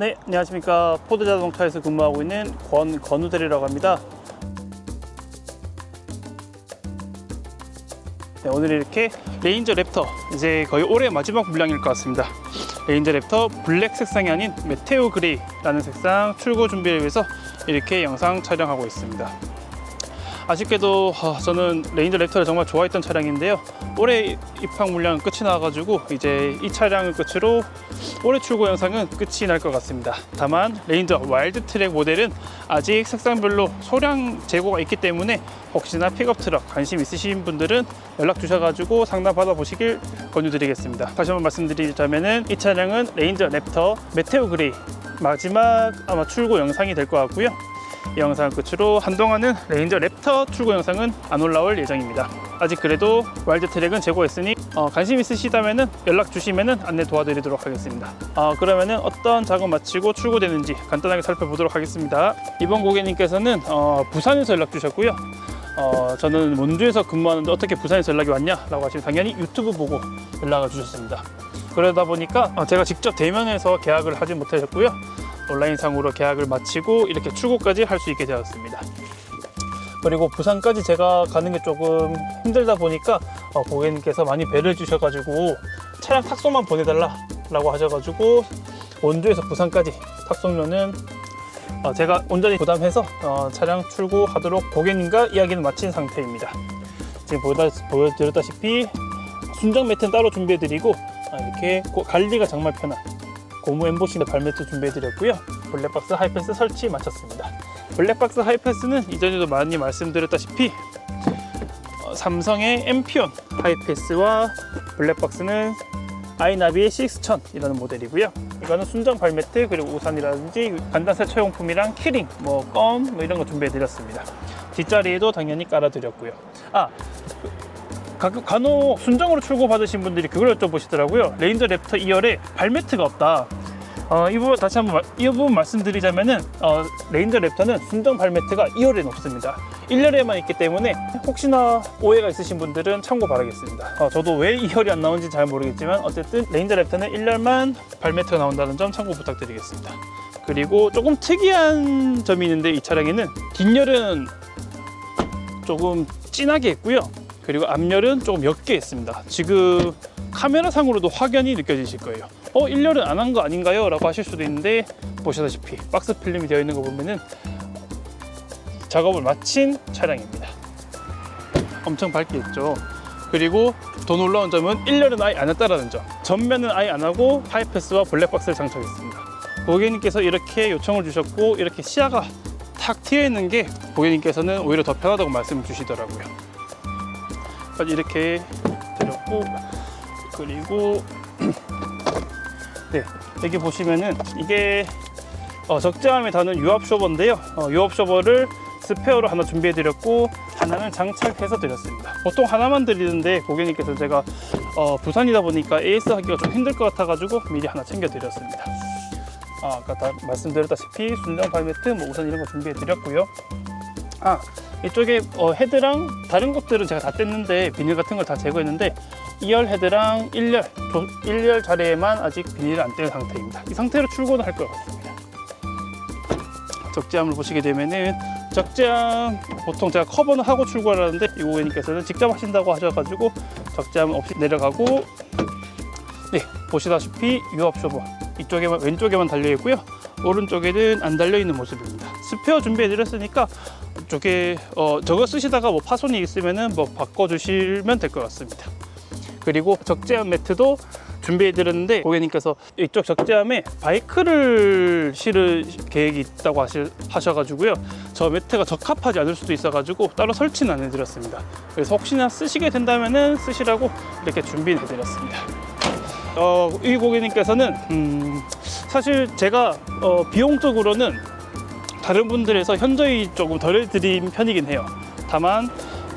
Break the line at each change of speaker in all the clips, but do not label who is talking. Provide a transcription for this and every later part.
네, 안녕하십니까. 포드 자동차에서 근무하고 있는 권건우 대리라고 합니다. 네, 오늘 이렇게 레인저 랩터 이제 거의 올해 마지막 물량일 것 같습니다. 레인저 랩터 블랙 색상이 아닌 메테오 그레이라는 색상 출고 준비를 위해서 이렇게 영상 촬영하고 있습니다. 아쉽게도 어, 저는 레인저 랩터를 정말 좋아했던 차량인데요. 올해 입항 물량은 끝이 나가지고 이제 이 차량을 끝으로 올해 출고 영상은 끝이 날 것 같습니다. 다만 레인저 와일드 트랙 모델은 아직 색상별로 소량 재고가 있기 때문에 혹시나 픽업 트럭 관심 있으신 분들은 연락 주셔가지고 상담 받아보시길 권유드리겠습니다. 다시 한번 말씀드리자면은 이 차량은 레인저 랩터 메테오 그레이 마지막 아마 출고 영상이 될 것 같고요. 이 영상을 끝으로 한동안은 레인저 랩터 출고 영상은 안 올라올 예정입니다. 아직 그래도 와일드 트랙은 재고했으니 어, 관심 있으시다면 연락 주시면 안내 도와드리도록 하겠습니다. 어, 그러면은 어떤 작업 마치고 출고되는지 간단하게 살펴보도록 하겠습니다. 이번 고객님께서는 어, 부산에서 연락 주셨고요. 어, 저는 원주에서 근무하는데 어떻게 부산에서 연락이 왔냐 라고 하시면 당연히 유튜브 보고 연락을 주셨습니다. 그러다 보니까 어, 제가 직접 대면해서 계약을 하지 못하셨고요. 온라인상으로 계약을 마치고 이렇게 출고까지 할 수 있게 되었습니다. 그리고 부산까지 제가 가는 게 조금 힘들다 보니까 어, 고객님께서 많이 배를 주셔가지고 차량 탁송만 보내달라고 하셔가지고 원주에서 부산까지 탁송료는 어, 제가 온전히 부담해서 어, 차량 출고하도록 고객님과 이야기를 마친 상태입니다. 지금 보여드렸다시피 순정 매트는 따로 준비해드리고 아, 이렇게 고- 관리가 정말 편한 고무 엠보싱 발매트 준비해드렸고요. 블랙박스 하이패스 설치 마쳤습니다. 블랙박스 하이패스는 이전에도 많이 말씀드렸다시피 어, 삼성의 엠피온 하이패스와 블랙박스는 아이나비의 6000이라는 모델이고요. 이거는 순정 발매트 그리고 우산이라든지 간단 세차용품이랑 키링, 뭐 껌 뭐 이런 거 준비해드렸습니다. 뒷자리에도 당연히 깔아드렸고요. 아 가끔 간혹 순정으로 출고 받으신 분들이 그걸 여쭤보시더라고요. 레인저 랩터 2열에 발매트가 없다. 어, 이 부분 다시 한번 말- 이 부분 말씀드리자면은 어, 레인저 랩터는 순정 발매트가 2열에는 없습니다. 1열에만 있기 때문에 혹시나 오해가 있으신 분들은 참고 바라겠습니다. 어, 저도 왜 2열이 안 나오는지 잘 모르겠지만 어쨌든 레인저 랩터는 1열만 발매트가 나온다는 점 참고 부탁드리겠습니다. 그리고 조금 특이한 점이 있는데 이 차량에는 뒷열은 조금 진하게 했고요. 그리고 앞열은 조금 옅게 했습니다. 지금 카메라 상으로도 확연히 느껴지실 거예요. 어, 1열은 안 한 거 아닌가요? 라고 하실 수도 있는데 보시다시피 박스 필름이 되어 있는 거 보면은 작업을 마친 차량입니다. 엄청 밝게 했죠. 그리고 더 놀라운 점은 1열은 아예 안 했다라는 점. 전면은 아예 안 하고 하이패스와 블랙박스를 장착했습니다. 고객님께서 이렇게 요청을 주셨고 이렇게 시야가 탁 트여 있는 게 고객님께서는 오히려 더 편하다고 말씀을 주시더라고요. 그래서 이렇게 드렸고 그리고 네 여기 보시면은 이게 어, 적재함에 다는 유압 쇼버인데요. 어, 유압 쇼버를 스페어로 하나 준비해 드렸고 하나는 장착해서 드렸습니다. 보통 하나만 드리는데 고객님께서 제가 어, 부산이다 보니까 AS 하기가 좀 힘들 것 같아 가지고 미리 하나 챙겨 드렸습니다. 아, 아까 다 말씀드렸다시피 순정 발매트, 뭐 우산 이런 거 준비해 드렸고요. 아 이쪽에 어, 헤드랑 다른 것들은 제가 다 뗐는데 비닐 같은 걸 다 제거했는데 2열 헤드랑 1열, 1열 자리에만 아직 비닐을 안뗀 상태입니다. 이 상태로 출고는 할 것 같습니다. 적재함을 보시게 되면은 적재함 보통 제가 커버는 하고 출고하라는데 이 고객님께서는 직접 하신다고 하셔가지고 적재함 없이 내려가고 네 보시다시피 유압 쇼버 이쪽에만 왼쪽에만 달려 있고요 오른쪽에는 안 달려 있는 모습입니다 스페어 준비해 드렸으니까 이쪽에 어, 저거 쓰시다가 뭐 파손이 있으면은 뭐 바꿔 주시면 될 것 같습니다. 그리고 적재함 매트도 준비해 드렸는데 고객님께서 이쪽 적재함에 바이크를 실을 계획이 있다고 하시, 하셔가지고요. 저 매트가 적합하지 않을 수도 있어가지고 따로 설치는 안 해드렸습니다. 그래서 혹시나 쓰시게 된다면은 쓰시라고 이렇게 준비해 드렸습니다. 어, 이 고객님께서는 음, 사실 제가 어, 비용적으로는 다른 분들에서 현저히 조금 덜 드린 편이긴 해요 다만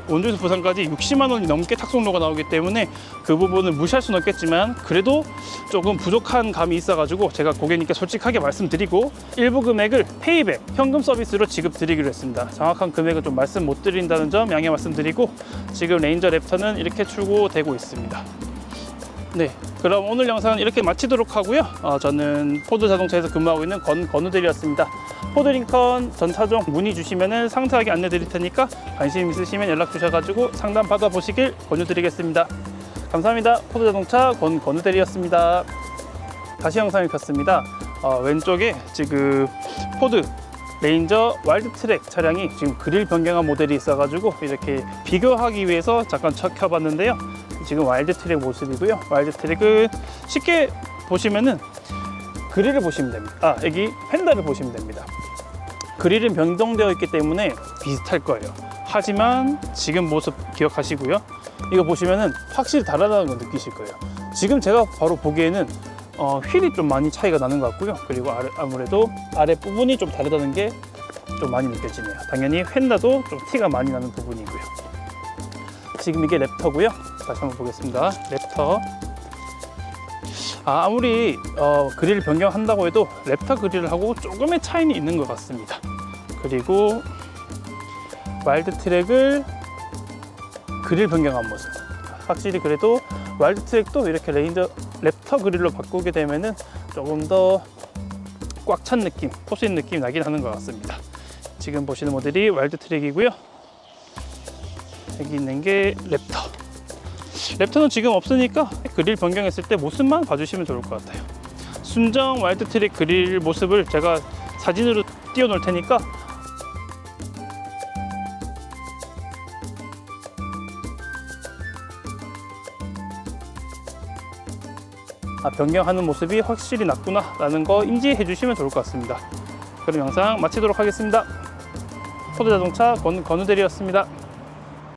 원주에서 부산까지 60만 원이 넘게 탁송료가 나오기 때문에 그 부분을 무시할 수는 없겠지만 그래도 조금 부족한 감이 있어가지고 제가 고객님께 솔직하게 말씀드리고 일부 금액을 페이백 현금 서비스로 지급드리기로 했습니다. 정확한 금액은 좀 말씀 못 드린다는 점 양해 말씀드리고 지금 레인저 랩터는 이렇게 출고되고 있습니다. 네, 그럼 오늘 영상은 이렇게 마치도록 하고요. 어, 저는 포드 자동차에서 근무하고 있는 건 건우들이었습니다. 포드 링컨 전 차종 문의 주시면은 상세하게 안내 드릴 테니까 관심 있으시면 연락 주셔가지고 상담 받아보시길 권유드리겠습니다. 감사합니다. 포드 자동차 권 건우들이었습니다. 다시 영상을 켰습니다. 어, 왼쪽에 지금 포드 레인저 와일드 트랙 차량이 지금 그릴 변경한 모델이 있어가지고 이렇게 비교하기 위해서 잠깐 쳐- 켜봤는데요. 지금 와일드 트랙 모습이고요. 와일드 트랙은 쉽게 보시면은 그릴을 보시면 됩니다. 아 여기 펜더를 보시면 됩니다. 그릴은 변동되어 있기 때문에 비슷할 거예요. 하지만 지금 모습 기억하시고요. 이거 보시면은 확실히 다르다는 걸 느끼실 거예요. 지금 제가 바로 보기에는 어, 휠이 좀 많이 차이가 나는 것 같고요. 그리고 아래, 아무래도 아래 부분이 좀 다르다는 게 좀 많이 느껴지네요. 당연히 펜다도 좀 티가 많이 나는 부분이고요. 지금 이게 랩터고요. 다시 한번 보겠습니다. 랩터. 아, 아무리 어, 그릴 변경한다고 해도 랩터 그릴하고 조금의 차이는 있는 것 같습니다. 그리고 와일드 트랙을 그릴 변경한 모습. 확실히 그래도 와일드 트랙도 이렇게 레인저 랩터 그릴로 바꾸게 되면은 조금 더 꽉 찬 느낌, 포스인 느낌이 나긴 하는 것 같습니다. 지금 보시는 모델이 와일드 트랙이고요. 여기 있는 게 랩터. 랩터는 지금 없으니까 그릴 변경했을 때 모습만 봐주시면 좋을 것 같아요. 순정 와일드 트랙 그릴 모습을 제가 사진으로 띄워 놓을 테니까 아, 변경하는 모습이 확실히 낫구나 라는 거 인지해 주시면 좋을 것 같습니다. 그럼 영상 마치도록 하겠습니다. 포드 자동차 권, 건우대리였습니다.